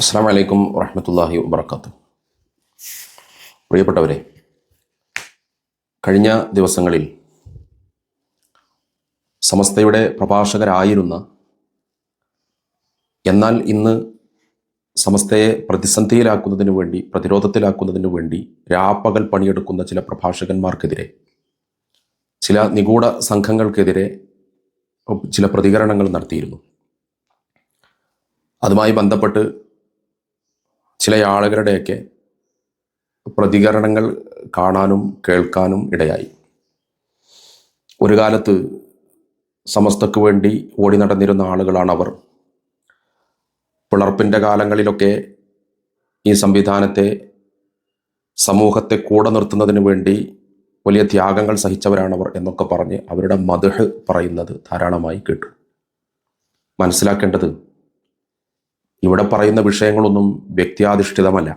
അസ്സാം വലൈക്കും വറഹമത്തല്ലാഹി വബർക്കാത്തു പ്രിയപ്പെട്ടവരെ കഴിഞ്ഞ ദിവസങ്ങളിൽ സമസ്തയുടെ പ്രഭാഷകരായിരുന്ന എന്നാൽ ഇന്ന് സമസ്തയെ പ്രതിസന്ധിയിലാക്കുന്നതിന് വേണ്ടി പ്രതിരോധത്തിലാക്കുന്നതിന് വേണ്ടി രാപ്പകൽ പണിയെടുക്കുന്ന ചില പ്രഭാഷകന്മാർക്കെതിരെ ചില നിഗൂഢ സംഘങ്ങൾക്കെതിരെ ചില പ്രതികരണങ്ങൾ നടത്തിയിരുന്നു. അതുമായി ബന്ധപ്പെട്ട് ചില ആളുകളുടെയൊക്കെ പ്രതികരണങ്ങൾ കാണാനും കേൾക്കാനും ഇടയായി. ഒരു കാലത്ത് സമസ്തക്ക് വേണ്ടി ഓടി നടന്നിരുന്ന ആളുകളാണ് അവർ. പിളർപ്പിന്റെ കാലങ്ങളിലൊക്കെ ഈ സംവിധാനത്തെ സമൂഹത്തെ കൂടെ നിർത്തുന്നതിന് വേണ്ടി വലിയ ത്യാഗങ്ങൾ സഹിച്ചവരാണവർ എന്നൊക്കെ പറഞ്ഞ് അവരുടെ മധുഹ് പറയുന്നത് ധാരാളമായി കേട്ടു. മനസ്സിലാക്കേണ്ടത് ഇവിടെ പറയുന്ന വിഷയങ്ങളൊന്നും വ്യക്തിയാധിഷ്ഠിതമല്ല.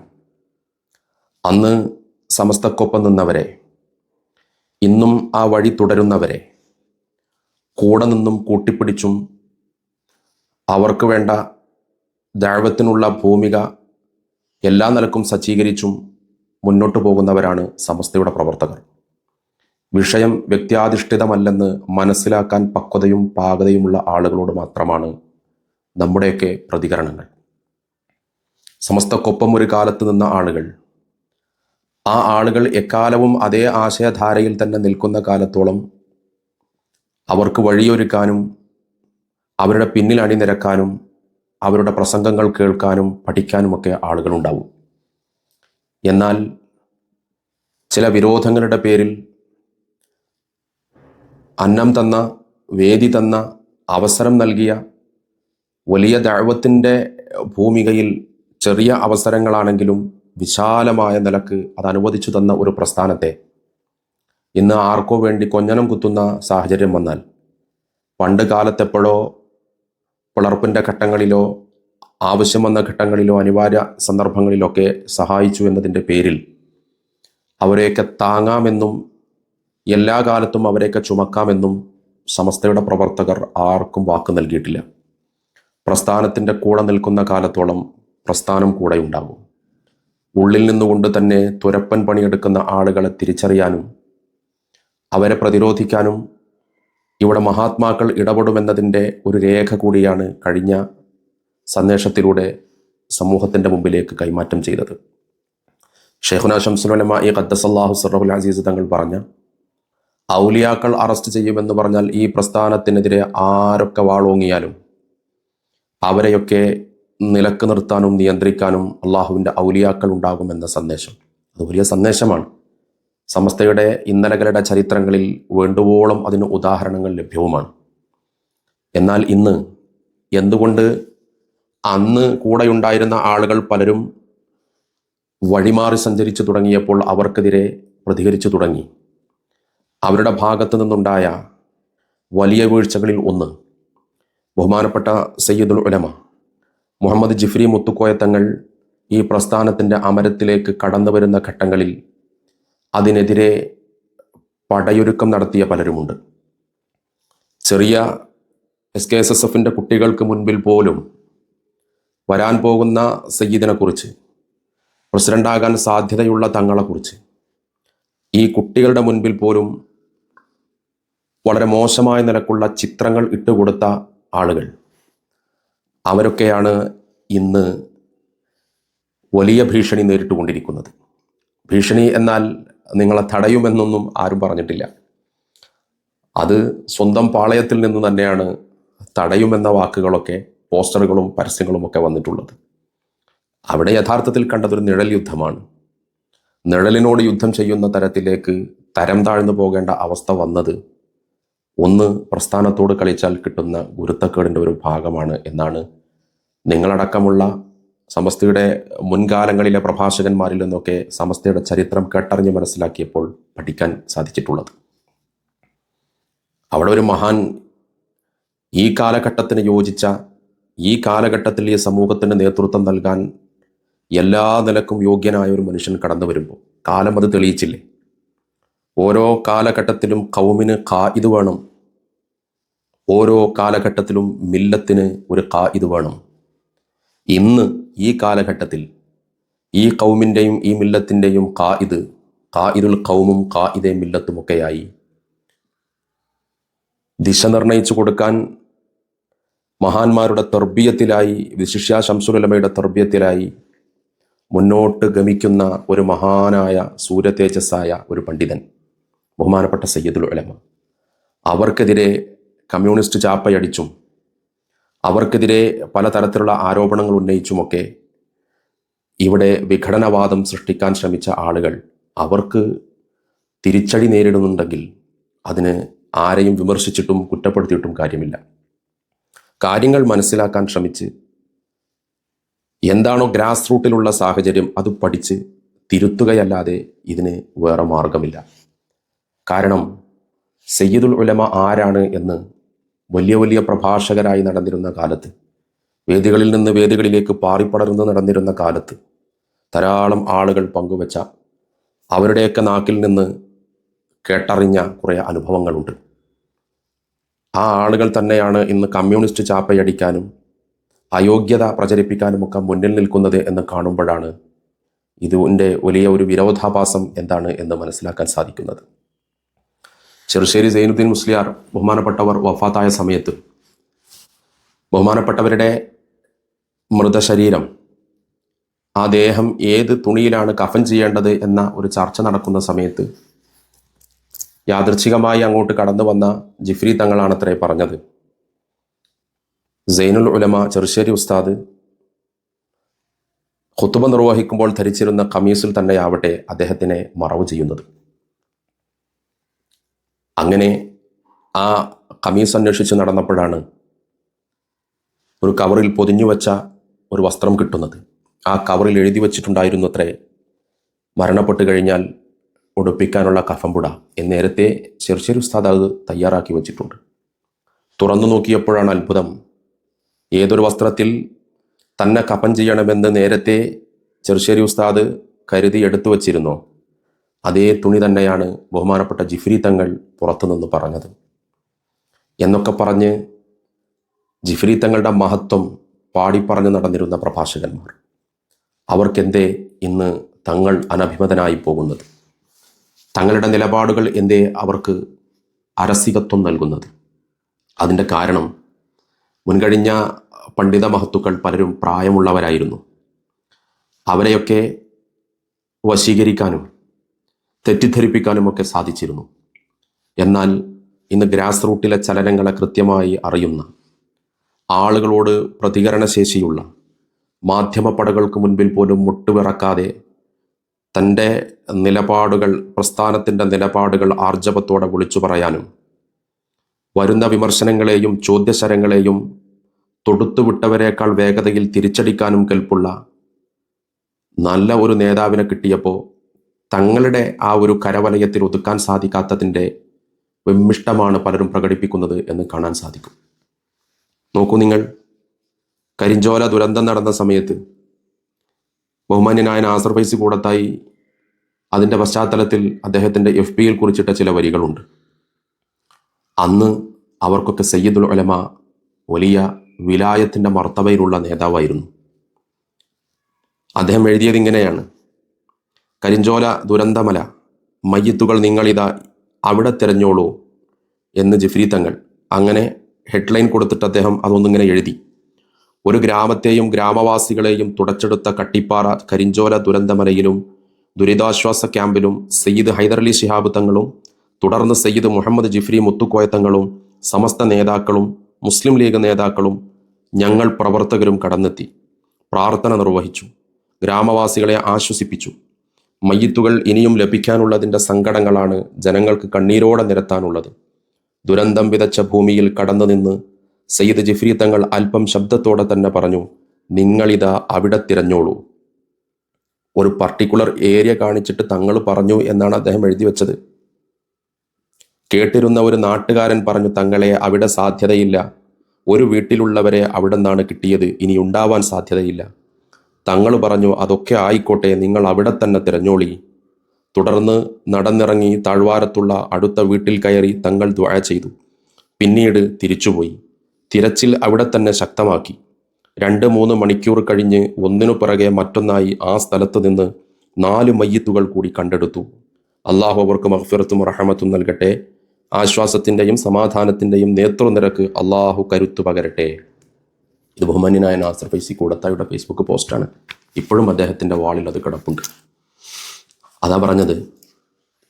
അന്ന് സമസ്തക്കൊപ്പം നിന്നവരെ ഇന്നും ആ വഴി തുടരുന്നവരെ കൂടെ നിന്നും കൂട്ടിപ്പിടിച്ചും അവർക്ക് വേണ്ട ദാഴ്വത്തിനുള്ള ഭൂമിക എല്ലാ നിലക്കും സജ്ജീകരിച്ചും മുന്നോട്ടു പോകുന്നവരാണ് സമസ്തയുടെ പ്രവർത്തകർ. വിഷയം വ്യക്തിയാധിഷ്ഠിതമല്ലെന്ന് മനസ്സിലാക്കാൻ പക്വതയും പാകതയുമുള്ള ആളുകളോട് മാത്രമാണ് നമ്മുടെയൊക്കെ പ്രതികരണങ്ങൾ. സമസ്തക്കൊപ്പം ഒരു കാലത്ത് നിന്ന ആളുകൾ. ആ ആളുകൾ എക്കാലവും അതേ ആശയധാരയിൽ തന്നെ നിൽക്കുന്ന കാലത്തോളം അവർക്ക് വഴിയൊരുക്കാനും അവരുടെ പിന്നിൽ അണിനിരക്കാനും അവരുടെ പ്രസംഗങ്ങൾ കേൾക്കാനും പഠിക്കാനുമൊക്കെ ആളുകളുണ്ടാവും. എന്നാൽ ചില വിരോധങ്ങളുടെ പേരിൽ അന്നം തന്ന വേദി തന്ന അവസരം നൽകിയ വലിയ ദഴവത്തിന്റെ ഭൂമികയിൽ ചെറിയ അവസരങ്ങളാണെങ്കിലും വിശാലമായ നിലയ്ക്ക് അത് അനുവദിച്ചു തന്ന ഒരു പ്രസ്ഥാനത്തെ. ഇന്ന് ആർക്കോ വേണ്ടി കൊഞ്ഞനം കുത്തുന്ന സാഹചര്യം വന്നാൽ പണ്ട് കാലത്തെപ്പോഴോ പിളർപ്പിന്റെ ഘട്ടങ്ങളിലോ ആവശ്യം വന്ന ഘട്ടങ്ങളിലോ അനിവാര്യ സന്ദർഭങ്ങളിലൊക്കെ സഹായിച്ചു എന്നതിന്റെ പേരിൽ അവരെയൊക്കെ താങ്ങാമെന്നും എല്ലാ കാലത്തും അവരെയൊക്കെ ചുമക്കാമെന്നും സമസ്തയുടെ പ്രവർത്തകർ ആർക്കും വാക്ക് നൽകിയിട്ടില്ല. പ്രസ്ഥാനത്തിന്റെ കൂടെ നിൽക്കുന്ന കാലത്തോളം പ്രസ്ഥാനം കൂടെ ഉണ്ടാകും. ഉള്ളിൽ നിന്നുകൊണ്ട് തന്നെ തുരപ്പൻ പണിയെടുക്കുന്ന ആളുകളെ തിരിച്ചറിയാനും അവരെ പ്രതിരോധിക്കാനും ഇവിടെ മഹാത്മാക്കൾ ഇടപെടുമെന്നതിന്റെ ഒരു രേഖ കൂടിയാണ് കഴിഞ്ഞ സന്ദേശത്തിലൂടെ സമൂഹത്തിന്റെ മുമ്പിലേക്ക് കൈമാറ്റം ചെയ്തത്. ഷെയ്ഖുന ഷംസുലമ ഈ ഖദ്ദസല്ലാഹു സറഹുൽ അസീസ് തങ്ങൾ പറഞ്ഞ ഔലിയാക്കൾ അറസ്റ്റ് ചെയ്യുമെന്ന് പറഞ്ഞാൽ ഈ പ്രസ്ഥാനത്തിനെതിരെ ആരൊക്കെ വാളോങ്ങിയാലും അവരെയൊക്കെ നിലയ്ക്ക് നിർത്താനും നിയന്ത്രിക്കാനും അള്ളാഹുവിന്റെ ഔലിയാക്കൾ ഉണ്ടാകുമെന്ന സന്ദേശം. അത് വലിയ സന്ദേശമാണ്. സമസ്തയുടെ ഇന്നലകളുടെ ചരിത്രങ്ങളിൽ വേണ്ടുവോളം അതിന് ഉദാഹരണങ്ങൾ ലഭ്യവുമാണ്. എന്നാൽ ഇന്ന് എന്തുകൊണ്ട് അന്ന് കൂടെയുണ്ടായിരുന്ന ആളുകൾ പലരും വഴിമാറി സഞ്ചരിച്ചു തുടങ്ങിയപ്പോൾ അവർക്കെതിരെ പ്രതികരിച്ചു തുടങ്ങി. അവരുടെ ഭാഗത്തു നിന്നുണ്ടായ വലിയ വീഴ്ചകളിൽ ഒന്ന് ബഹുമാനപ്പെട്ട സയ്യിദുൽ ഉലമ. മുഹമ്മദ് ജിഫ്രി മുത്തുക്കോയ തങ്ങൾ ഈ പ്രസ്ഥാനത്തിന്റെ അമരത്തിലേക്ക് കടന്നു വരുന്ന ഘട്ടങ്ങളിൽ അതിനെതിരെ പടയൊരുക്കം നടത്തിയ പലരുമുണ്ട്. ചെറിയ എസ് കെ എസ് എസ് എഫിന്റെ കുട്ടികൾക്ക് മുൻപിൽ പോലും വരാൻ പോകുന്ന സയ്യിദിനെക്കുറിച്ച് പ്രസിഡന്റാകാൻ സാധ്യതയുള്ള തങ്ങളെക്കുറിച്ച് ഈ കുട്ടികളുടെ മുൻപിൽ പോലും വളരെ മോശമായ നിലക്കുള്ള ചിത്രങ്ങൾ ഇട്ടുകൊടുത്ത ആളുകൾ. അവരൊക്കെയാണ് ഇന്ന് വലിയ ഭീഷണി നേരിട്ടുകൊണ്ടിരിക്കുന്നത്. ഭീഷണി എന്നാൽ നിങ്ങളെ തടയുമെന്നൊന്നും ആരും പറഞ്ഞിട്ടില്ല. അത് സ്വന്തം പാളയത്തിൽ നിന്ന് തന്നെയാണ് തടയുമെന്ന വാക്കുകളൊക്കെ പോസ്റ്ററുകളും പരസ്യങ്ങളും ഒക്കെ വന്നിട്ടുള്ളത്. അവിടെ യഥാർത്ഥത്തിൽ കണ്ടതൊരു നിഴൽ യുദ്ധമാണ്. നിഴലിനോട് യുദ്ധം ചെയ്യുന്ന തരത്തിലേക്ക് തരം താഴ്ന്നു പോകേണ്ട അവസ്ഥ വന്നത് ഒന്ന് പ്രസ്ഥാനത്തോട് കളിച്ചാൽ കിട്ടുന്ന ഗുരുത്തക്കേടിന്റെ ഒരു ഭാഗമാണ് എന്നാണ് നിങ്ങളടക്കമുള്ള സമസ്തയുടെ മുൻകാലങ്ങളിലെ പ്രഭാഷകന്മാരിൽ നിന്നൊക്കെ സമസ്തയുടെ ചരിത്രം കേട്ടറിഞ്ഞ് മനസ്സിലാക്കിയപ്പോൾ പഠിക്കാൻ സാധിച്ചിട്ടുള്ളത്. അവിടെ ഒരു മഹാൻ ഈ കാലഘട്ടത്തിന് യോജിച്ച ഈ കാലഘട്ടത്തിൽ ഈ സമൂഹത്തിന് നേതൃത്വം നൽകാൻ എല്ലാ നിലക്കും യോഗ്യനായ ഒരു മനുഷ്യൻ കടന്നു വരുമ്പോൾ കാലം അത് തെളിയിച്ചില്ലേ? ഓരോ കാലഘട്ടത്തിലും കൗമിന് കാ ഇത് വേണം. ഓരോ കാലഘട്ടത്തിലും മില്ലത്തിന് ഒരു കാ ഇത് വേണം. ഇന്ന് ഈ കാലഘട്ടത്തിൽ ഈ കൗമിന്റെയും ഈ മില്ലത്തിന്റെയും കായിദ് കായിദുൽ കൗമും കായിദെ മില്ലത്തുമൊക്കെയായി ദിശ നിർണയിച്ചു കൊടുക്കാൻ മഹാന്മാരുടെ തെർബീയത്തിലായി വിശിഷ്യ ശംസുലമയുടെ തെർബീയത്തിലായി മുന്നോട്ട് ഗമിക്കുന്ന ഒരു മഹാനായ സൂര്യതേജസ്സായ ഒരു പണ്ഡിതൻ ബഹുമാനപ്പെട്ട സയ്യദുൽ ഉലമ. അവർക്കെതിരെ കമ്മ്യൂണിസ്റ്റ് ചാപ്പയടിച്ചും അവർക്കെതിരെ പലതരത്തിലുള്ള ആരോപണങ്ങൾ ഉന്നയിച്ചുമൊക്കെ ഇവിടെ വിഘടനവാദം സൃഷ്ടിക്കാൻ ശ്രമിച്ച ആളുകൾ അവർക്ക് തിരിച്ചടി നേരിടുന്നുണ്ടെങ്കിൽ അതിന് ആരെയും വിമർശിച്ചിട്ടും കുറ്റപ്പെടുത്തിയിട്ടും കാര്യമില്ല. കാര്യങ്ങൾ മനസ്സിലാക്കാൻ ശ്രമിച്ച് എന്താണോ ഗ്രാസ് റൂട്ടിലുള്ള സാഹചര്യം അത് പഠിച്ച് തിരുത്തുകയല്ലാതെ ഇതിന് വേറെ മാർഗമില്ല. കാരണം സയ്യിദുൽ ഉലമ ആരാണ് എന്ന് വലിയ വലിയ പ്രഭാഷകരായി നടന്നിരുന്ന കാലത്ത് വേദികളിൽ നിന്ന് വേദികളിലേക്ക് പാറിപ്പടർന്ന് നടന്നിരുന്ന കാലത്ത് ധാരാളം ആളുകൾ പങ്കുവച്ച അവരുടെയൊക്കെ നാക്കിൽ നിന്ന് കേട്ടറിഞ്ഞ കുറേ അനുഭവങ്ങളുണ്ട്. ആ ആളുകൾ തന്നെയാണ് ഇന്ന് കമ്മ്യൂണിസ്റ്റ് ചാപ്പയടിക്കാനും അയോഗ്യത പ്രചരിപ്പിക്കാനുമൊക്കെ മുന്നിൽ നിൽക്കുന്നത് എന്ന് കാണുമ്പോഴാണ് ഇതിന്റെ വലിയ ഒരു വിരോധാഭാസം എന്താണ് എന്ന് മനസ്സിലാക്കാൻ സാധിക്കുന്നത്. ചെറുശ്ശേരി സൈനുദ്ദീൻ മുസ്ലിയാർ ബഹുമാനപ്പെട്ടവർ വഫാത്തായ സമയത്ത് ബഹുമാനപ്പെട്ടവരുടെ മൃതശരീരം ആ ദേഹം ഏത് തുണിയിലാണ് കഫൻ ചെയ്യേണ്ടത് എന്ന ഒരു ചർച്ച നടക്കുന്ന സമയത്ത് യാദൃച്ഛികമായി അങ്ങോട്ട് കടന്നു വന്ന ജിഫ്രി തങ്ങളാണ് അത്രേ പറഞ്ഞത്. സൈനുൽ ഉലമ ചെറുശ്ശേരി ഉസ്താദ് ഖുത്തുബ നിർവഹിക്കുമ്പോൾ ധരിച്ചിരുന്ന കമീസിൽ തന്നെയാവട്ടെ അദ്ദേഹത്തിനെ മറവ് ചെയ്യുന്നത്. അങ്ങനെ ആ കമീസ് അന്വേഷിച്ച് നടന്നപ്പോഴാണ് ഒരു കവറിൽ പൊതിഞ്ഞു വച്ച ഒരു വസ്ത്രം കിട്ടുന്നത്. ആ കവറിൽ എഴുതി വച്ചിട്ടുണ്ടായിരുന്നു അത്രേ മരണപ്പെട്ട് കഴിഞ്ഞാൽ ഉടുപ്പിക്കാനുള്ള കഫംപുട. എന്ന് നേരത്തെ ചെറുശ്ശേരി ഉസ്താദ് അത് തയ്യാറാക്കി വച്ചിട്ടുണ്ട്. തുറന്നു നോക്കിയപ്പോഴാണ് അത്ഭുതം. ഏതൊരു വസ്ത്രത്തിൽ തന്നെ കഫം ചെയ്യണമെന്ന് നേരത്തെ ചെറുശ്ശേരി ഉസ്താദ് കരുതി എടുത്തു വച്ചിരുന്നോ? അതേ തുണി തന്നെയാണ് ബഹുമാനപ്പെട്ട ജിഫ്രി തങ്ങൾ പുറത്തുനിന്ന് പറഞ്ഞത്. എന്നൊക്കെ പറഞ്ഞ് ജിഫ്രി തങ്ങളുടെ മഹത്വം പാടി പാടിപ്പറഞ്ഞ് നടന്നിരുന്ന പ്രഭാഷകന്മാർ. അവർക്കെന്തേ ഇന്ന് തങ്ങൾ അനഭിമതനായി പോകുന്നത്? തങ്ങളുടെ നിലപാടുകൾ എന്തേ അവർക്ക് അരസികത്വം നൽകുന്നത്? അതിന്റെ കാരണം മുൻകഴിഞ്ഞ പണ്ഡിത മഹത്തുക്കൾ പലരും പ്രായമുള്ളവരായിരുന്നു. അവരെയൊക്കെ വശീകരിക്കാനും തെറ്റിദ്ധരിപ്പിക്കാനുമൊക്കെ സാധിച്ചിരുന്നു. എന്നാൽ ഇന്ന് ഗ്രാസ് റൂട്ടിലെ ചലനങ്ങളെ കൃത്യമായി അറിയുന്ന ആളുകളോട് പ്രതികരണശേഷിയുള്ള മാധ്യമപ്പടകൾക്ക് മുൻപിൽ പോലും മുട്ടുവിറക്കാതെ തന്റെ നിലപാടുകൾ പ്രസ്ഥാനത്തിന്റെ നിലപാടുകൾ ആർജവത്തോടെ വിളിച്ചു പറയാനും വരുന്ന വിമർശനങ്ങളെയും ചോദ്യശരങ്ങളെയും തൊടുത്തുവിട്ടവരെക്കാൾ വേഗതയിൽ തിരിച്ചടിക്കാനും കെൽപ്പുള്ള നല്ല ഒരു നേതാവിനെ കിട്ടിയപ്പോൾ തങ്ങളുടെ ആ ഒരു കരവലയത്തിൽ ഒതുക്കാൻ സാധിക്കാത്തതിന്റെ വിമ്മിഷ്ടമാണ് പലരും പ്രകടിപ്പിക്കുന്നത് എന്ന് കാണാൻ സാധിക്കും. നോക്കൂ നിങ്ങൾ കരിഞ്ചോല ദുരന്തം നടന്ന സമയത്ത് ബഹുമാന്യനായ നാസർ ഫൈസി കൂടത്തായി അതിന്റെ പശ്ചാത്തലത്തിൽ അദ്ദേഹത്തിന്റെ എഫ് പിയിൽ കുറിച്ചിട്ട ചില വരികളുണ്ട്. അന്ന് അവർക്കൊക്കെ സയ്യിദുൽ ഉലമ വലിയ വിലായത്തിന്റെ മർത്തവയിലുള്ള നേതാവായിരുന്നു. അദ്ദേഹം എഴുതിയത് ഇങ്ങനെയാണ്. കരിഞ്ചോല ദുരന്തമല മയ്യത്തുകൾ നിങ്ങളിതാ അവിടെ തിരഞ്ഞോളൂ എന്ന് ജിഫ്രി തങ്ങൾ അങ്ങനെ ഹെഡ്ലൈൻ കൊടുത്തിട്ട് അദ്ദേഹം അതൊന്നിങ്ങനെ എഴുതി. ഒരു ഗ്രാമത്തെയും ഗ്രാമവാസികളെയും തുടച്ചെടുത്ത കട്ടിപ്പാറ കരിഞ്ചോല ദുരന്തമലയിലും ദുരിതാശ്വാസ ക്യാമ്പിലും സയ്യിദ് ഹൈദരലി ശിഹാബ് തങ്ങളും തുടർന്ന് സയ്യിദ് മുഹമ്മദ് ജിഫ്രി മുത്തുക്കോയ തങ്ങളും സമസ്ത നേതാക്കളും മുസ്ലിം ലീഗ് നേതാക്കളും ഞങ്ങൾ പ്രവർത്തകരും കടന്നെത്തി പ്രാർത്ഥന നിർവഹിച്ചു ഗ്രാമവാസികളെ ആശ്വസിപ്പിച്ചു. മയ്യത്തുകൾ ഇനിയും ലഭിക്കാനുള്ളതിന്റെ സങ്കടങ്ങളാണ് ജനങ്ങൾക്ക് കണ്ണീരോടെ നിരത്താനുള്ളത്. ദുരന്തം വിതച്ച ഭൂമിയിൽ കടന്നു നിന്ന് സയ്യിദ് ജിഫ്രി തങ്ങൾ അല്പം ശബ്ദത്തോടെ തന്നെ പറഞ്ഞു നിങ്ങളിതാ അവിടെ തിരഞ്ഞോളൂ. ഒരു പർട്ടിക്കുലർ ഏരിയ കാണിച്ചിട്ട് തങ്ങൾ പറഞ്ഞു എന്നാണ് അദ്ദേഹം എഴുതി വെച്ചത്. കേട്ടിരുന്ന ഒരു നാട്ടുകാരൻ പറഞ്ഞു തങ്ങളെ അവിടെ സാധ്യതയില്ല. ഒരു വീട്ടിലുള്ളവരെ അവിടെ നിന്നാണ് കിട്ടിയത്. ഇനി ഉണ്ടാവാൻ സാധ്യതയില്ല. തങ്ങൾ പറഞ്ഞു അതൊക്കെ ആയിക്കോട്ടെ നിങ്ങൾ അവിടെ തന്നെ തിരഞ്ഞോളി. തുടർന്ന് നടന്നിറങ്ങി താഴ്വാരത്തുള്ള അടുത്ത വീട്ടിൽ കയറി തങ്ങൾ ദ്വാഴ ചെയ്തു. പിന്നീട് തിരിച്ചുപോയി. തിരച്ചിൽ അവിടെ തന്നെ ശക്തമാക്കി. രണ്ട് മൂന്ന് മണിക്കൂർ കഴിഞ്ഞ് ഒന്നിനു പിറകെ മറ്റൊന്നായി ആ സ്ഥലത്ത് നിന്ന് നാല് മയ്യത്തുകൾ കൂടി കണ്ടെടുത്തു. അള്ളാഹു അവർക്ക് മഹ്ഫിറത്തും റഹമത്തും നൽകട്ടെ. ആശ്വാസത്തിന്റെയും സമാധാനത്തിന്റെയും നേതൃനിരക്ക് അള്ളാഹു കരുത്തു പകരട്ടെ. ഇത് ബഹുമാന്യനായ നാസർ ഫൈസി കൂടത്തായുടെ ഫേസ്ബുക്ക് പോസ്റ്റാണ്. ഇപ്പോഴും അദ്ദേഹത്തിന്റെ വാളിൽ അത് കിടപ്പുണ്ട്. അതാ പറഞ്ഞത്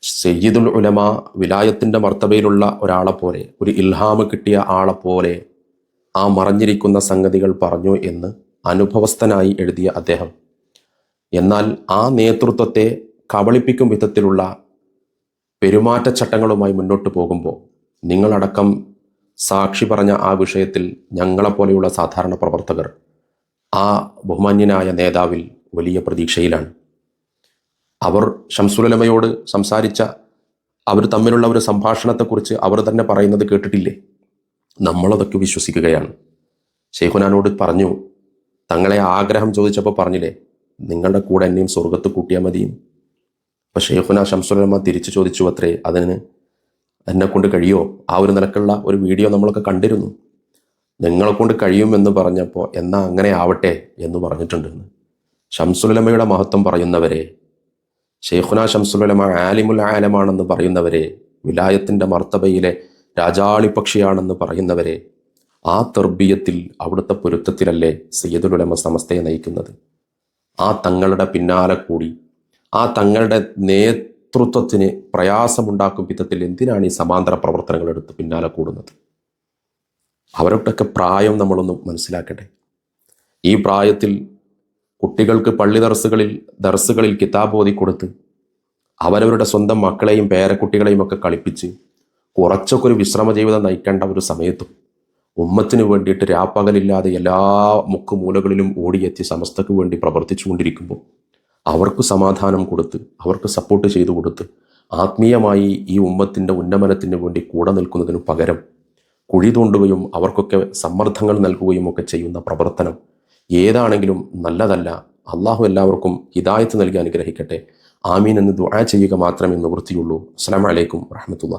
സയ്യിദുൽ ഉലമ വിലായത്തിന്റെ മർത്തബയിലുള്ള ഒരാളെ പോലെ ഒരു ഇൽഹാമ് കിട്ടിയ ആളെ പോലെ ആ മറഞ്ഞിരിക്കുന്ന സംഗതികൾ പറഞ്ഞു എന്ന് അനുഭവസ്ഥനായി എഴുതിയ അദ്ദേഹം. എന്നാൽ ആ നേതൃത്വത്തെ കബളിപ്പിക്കും വിധത്തിലുള്ള പെരുമാറ്റച്ചട്ടങ്ങളുമായി മുന്നോട്ട് പോകുമ്പോൾ നിങ്ങളടക്കം സാക്ഷി പറഞ്ഞ ആ വിഷയത്തിൽ ഞങ്ങളെപ്പോലെയുള്ള സാധാരണ പ്രവർത്തകർ ആ ബഹുമാന്യനായ നേതാവിൽ വലിയ പ്രതീക്ഷയിലാണ്. അവർ ഷംസുലമയോട് സംസാരിച്ച അവർ തമ്മിലുള്ള ഒരു സംഭാഷണത്തെക്കുറിച്ച് അവർ തന്നെ പറയുന്നത് കേട്ടിട്ടില്ലേ? നമ്മളതൊക്കെ വിശ്വസിക്കുകയാണ്. ഷെയ്ഖുനാനോട് പറഞ്ഞു തങ്ങളെ ആഗ്രഹം ചോദിച്ചപ്പോൾ പറഞ്ഞില്ലേ നിങ്ങളുടെ കൂടെ എന്നെയും സ്വർഗത്ത് കൂട്ടിയാൽ മതിയും? അപ്പം ഷെയ്ഖുന ഷംസുലമ തിരിച്ചു ചോദിച്ചു അത്രേ അതിന് എന്നെ കൊണ്ട് കഴിയുമോ? ആ ഒരു നിലക്കുള്ള ഒരു വീഡിയോ നമ്മളൊക്കെ കണ്ടിരുന്നു. നിങ്ങളെ കൊണ്ട് കഴിയുമെന്ന് പറഞ്ഞപ്പോൾ എന്നാ അങ്ങനെ ആവട്ടെ എന്ന് പറഞ്ഞിട്ടുണ്ടെന്ന് ഷംസുലമയുടെ മഹത്വം പറയുന്നവരെ ഷെയ്ഖുന ഷംസുലമ ആലിമുൽ ആലമാണെന്ന് പറയുന്നവരെ വിലായത്തിന്റെ മർത്തബയിലെ രാജാളിപക്ഷിയാണെന്ന് പറയുന്നവരെ ആ തെർബീയത്തിൽ അവിടുത്തെ പൊരുത്തത്തിലല്ലേ സയ്യദുലുലമ സമസ്തയെ നയിക്കുന്നത്? ആ തങ്ങളുടെ പിന്നാലെ കൂടി ആ തങ്ങളുടെ നേതൃത്വത്തിന് പ്രയാസമുണ്ടാക്കും വിധത്തിൽ എന്തിനാണ് ഈ സമാന്തര പ്രവർത്തനങ്ങൾ എടുത്ത് പിന്നാലെ കൂടുന്നത്? അവരൊക്കെ പ്രായം നമ്മളൊന്ന് മനസ്സിലാക്കട്ടെ. ഈ പ്രായത്തിൽ കുട്ടികൾക്ക് പള്ളി ദർസുകളിൽ ദർസുകളിൽ കിതാബ് ഓതി കൊടുത്ത് അവരവരുടെ സ്വന്തം മക്കളെയും പേരക്കുട്ടികളെയും ഒക്കെ കളിപ്പിച്ച് കുറച്ചൊക്കെ ഒരു വിശ്രമ ജീവിതം നയിക്കേണ്ട ഒരു സമയത്തും ഉമ്മത്തിന് വേണ്ടിയിട്ട് രാപ്പകലില്ലാതെ എല്ലാ മുക്കുമൂലകളിലും ഓടിയെത്തി സമസ്തക്ക് വേണ്ടി പ്രവർത്തിച്ചു പ്രവർത്തിച്ചുകൊണ്ടിരിക്കുമ്പോൾ അവർക്ക് സമാധാനം കൊടുത്ത് അവർക്ക് സപ്പോർട്ട് ചെയ്തു കൊടുത്ത് ആത്മീയമായി ഈ ഉമ്മത്തിന്റെ ഉന്നമനത്തിന് വേണ്ടി കൂടെ നിൽക്കുന്നതിന് പകരം കുഴി തോണ്ടുകയും അവർക്കൊക്കെ സമ്മർദ്ദങ്ങൾ നൽകുകയും ഒക്കെ ചെയ്യുന്ന പ്രവർത്തനം ഏതാണെങ്കിലും നല്ലതല്ല. അള്ളാഹു എല്ലാവർക്കും ഹിദായത്ത് നൽകി അനുഗ്രഹിക്കട്ടെ. ആമീൻ എന്ന് ദുആ ചെയ്യുക മാത്രമേ നിവൃത്തിയുള്ളൂ. അസ്സാം വലൈക്കും വറഹമത്തുള്ള